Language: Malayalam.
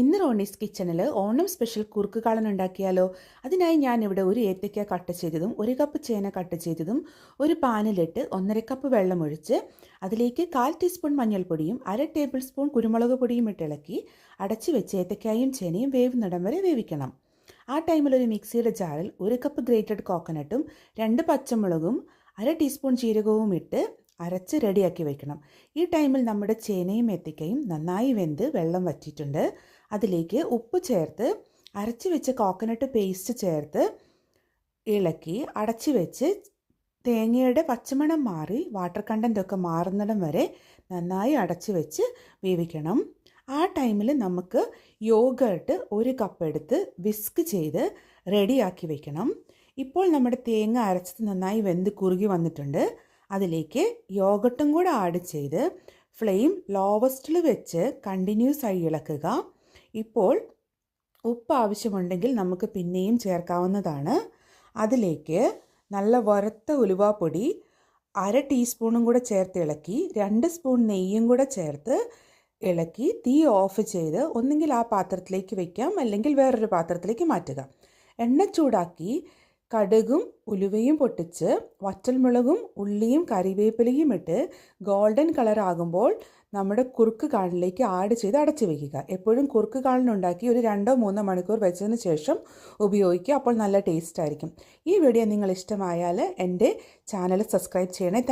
ഇന്ന് റോണീസ് കിച്ചണിൽ ഓണം സ്പെഷ്യൽ കുറുക്ക് കാളൻ ഉണ്ടാക്കിയാലോ? അതിനായി ഞാൻ ഇവിടെ ഒരു ഏത്തയ്ക്ക കട്ട് ചെയ്തതും ഒരു കപ്പ് ചേന കട്ട് ചെയ്തതും ഒരു പാനിലിട്ട് ഒന്നര കപ്പ് വെള്ളം ഒഴിച്ച് അതിലേക്ക് കാൽ ടീസ്പൂൺ മഞ്ഞൾപ്പൊടിയും അര ടേബിൾ സ്പൂൺ കുരുമുളക് പൊടിയും ഇട്ട് ഇളക്കി അടച്ചു വെച്ച് ഏത്തയ്ക്കായും ചേനയും വേവുന്നിടം വരെ വേവിക്കണം. ആ ടൈമിൽ ഒരു മിക്സിയുടെ ജാറിൽ ഒരു കപ്പ് ഗ്രേറ്റഡ് കോക്കനട്ടും രണ്ട് പച്ചമുളകും അര ടീസ്പൂൺ ജീരകവും ഇട്ട് അരച്ച് റെഡിയാക്കി വെക്കണം. ഈ ടൈമിൽ നമ്മുടെ ചേനയും എത്തിക്കയും നന്നായി വെന്ത് വെള്ളം വറ്റിയിട്ടുണ്ട്. അതിലേക്ക് ഉപ്പ് ചേർത്ത് അരച്ച് വെച്ച കോക്കനട്ട് പേസ്റ്റ് ചേർത്ത് ഇളക്കി അടച്ച് വെച്ച് തേങ്ങയുടെ പച്ചമണം മാറി വാട്ടർ കണ്ടന്റ് ഒക്കെ മാറുന്നിടം വരെ നന്നായി അടച്ച് വെച്ച് വേവിക്കണം. ആ ടൈമിൽ നമുക്ക് യോഗർട്ട് ഒരു കപ്പ് എടുത്ത് വിസ്ക് ചെയ്ത് റെഡിയാക്കി വെക്കണം. ഇപ്പോൾ നമ്മുടെ തേങ്ങ അരച്ചത് നന്നായി വെന്ത് കുറുകി വന്നിട്ടുണ്ട്. അതിലേക്ക് യോഗട്ടും കൂടെ ആഡ് ചെയ്ത് ഫ്ലെയിം ലോവസ്റ്റിൽ വെച്ച് കണ്ടിന്യൂസ് ആയി ഇളക്കുക. ഇപ്പോൾ ഉപ്പ് ആവശ്യമുണ്ടെങ്കിൽ നമുക്ക് പിന്നെയും ചേർക്കാവുന്നതാണ്. അതിലേക്ക് നല്ല വറുത്ത ഉലുവാപ്പൊടി അര ടീസ്പൂണും കൂടെ ചേർത്ത് ഇളക്കി രണ്ട് സ്പൂൺ നെയ്യും കൂടെ ചേർത്ത് ഇളക്കി തീ ഓഫ് ചെയ്ത് ഒന്നുകിൽ ആ പാത്രത്തിലേക്ക് വയ്ക്കാം അല്ലെങ്കിൽ വേറൊരു പാത്രത്തിലേക്ക് മാറ്റുക. എണ്ണ ചൂടാക്കി കടുകും ഉലുവയും പൊട്ടിച്ച് വറ്റൽമുളകും ഉള്ളിയും കറിവേപ്പിലയും ഇട്ട് ഗോൾഡൻ കളർ ആകുമ്പോൾ നമ്മുടെ കുറുക്ക് കാളിലേക്ക് ആഡ് ചെയ്ത് അടച്ചു വയ്ക്കുക എപ്പോഴും കുറുക്ക് കാളിനുണ്ടാക്കി ഒരു രണ്ടോ മൂന്നോ മണിക്കൂർ വെച്ചതിന് ശേഷം ഉപയോഗിക്കുക. അപ്പോൾ നല്ല ടേസ്റ്റ് ആയിരിക്കും. ഈ വീഡിയോ നിങ്ങൾ ഇഷ്ടമായാൽ എന്റെ ചാനൽ സബ്സ്ക്രൈബ് ചെയ്യണേ.